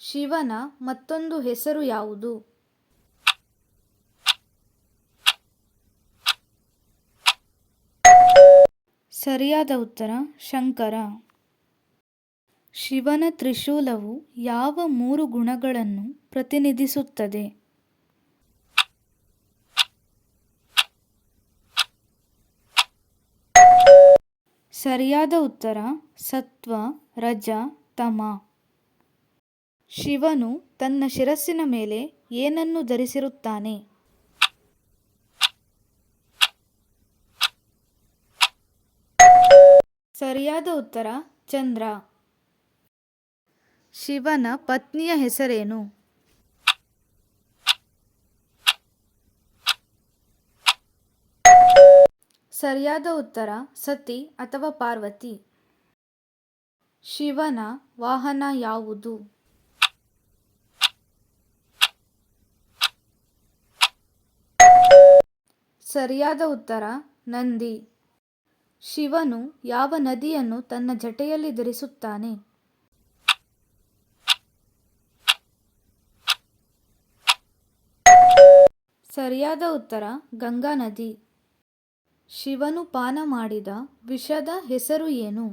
ಶಿವನ ಮತ್ತೊಂದು ಹೆಸರು ಯಾವುದು? ಸರಿಯಾದ ಉತ್ತರ, ಶಂಕರ. ಶಿವನ ತ್ರಿಶೂಲವು ಯಾವ ಮೂರು ಗುಣಗಳನ್ನು ಪ್ರತಿನಿಧಿಸುತ್ತದೆ? ಸರಿಯಾದ ಉತ್ತರ, ಸತ್ವ, ರಜ, ತಮ. ಶಿವನು ತನ್ನ ಶಿರಸ್ಸಿನ ಮೇಲೆ ಏನನ್ನು ಧರಿಸಿರುತ್ತಾನೆ? ಸರಿಯಾದ ಉತ್ತರ, ಚಂದ್ರ. ಶಿವನ ಪತ್ನಿಯ ಹೆಸರೇನು? ಸರಿಯಾದ ಉತ್ತರ, ಸತಿ ಅಥವಾ ಪಾರ್ವತಿ. ಶಿವನ ವಾಹನ ಯಾವುದು? ಸರಿಯಾದ ಉತ್ತರ, ನಂದಿ. ಶಿವನು ಯಾವ ನದಿಯನ್ನು ತನ್ನ ಜಟೆಯಲ್ಲಿ ಧರಿಸುತ್ತಾನೆ? ಸರಿಯಾದ ಉತ್ತರ, ಗಂಗಾ ನದಿ. ಶಿವನು ಪಾನ ಮಾಡಿದ ವಿಷದ ಹೆಸರು ಏನು?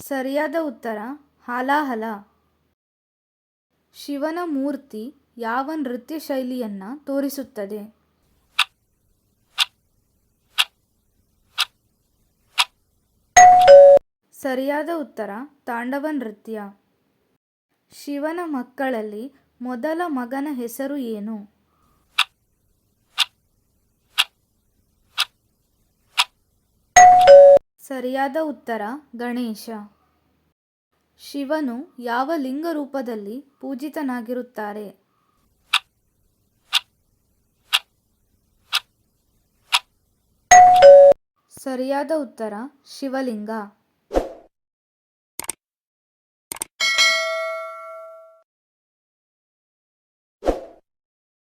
ಸರಿಯಾದ ಉತ್ತರ, ಹಾಲಾಹಲ. ಶಿವನ ಮೂರ್ತಿ ಯಾವ ನೃತ್ಯ ಶೈಲಿಯನ್ನ ತೋರಿಸುತ್ತದೆ? ಸರಿಯಾದ ಉತ್ತರ, ತಾಂಡವ ನೃತ್ಯ. ಶಿವನ ಮಕ್ಕಳಲ್ಲಿ ಮೊದಲ ಮಗನ ಹೆಸರು ಏನು? ಸರಿಯಾದ ಉತ್ತರ, ಗಣೇಶ. ಶಿವನು ಯಾವ ಲಿಂಗ ರೂಪದಲ್ಲಿ ಪೂಜಿತನಾಗಿರುತ್ತಾರೆ? ಸರಿಯಾದ ಉತ್ತರ ಶಿವಲಿಂಗ.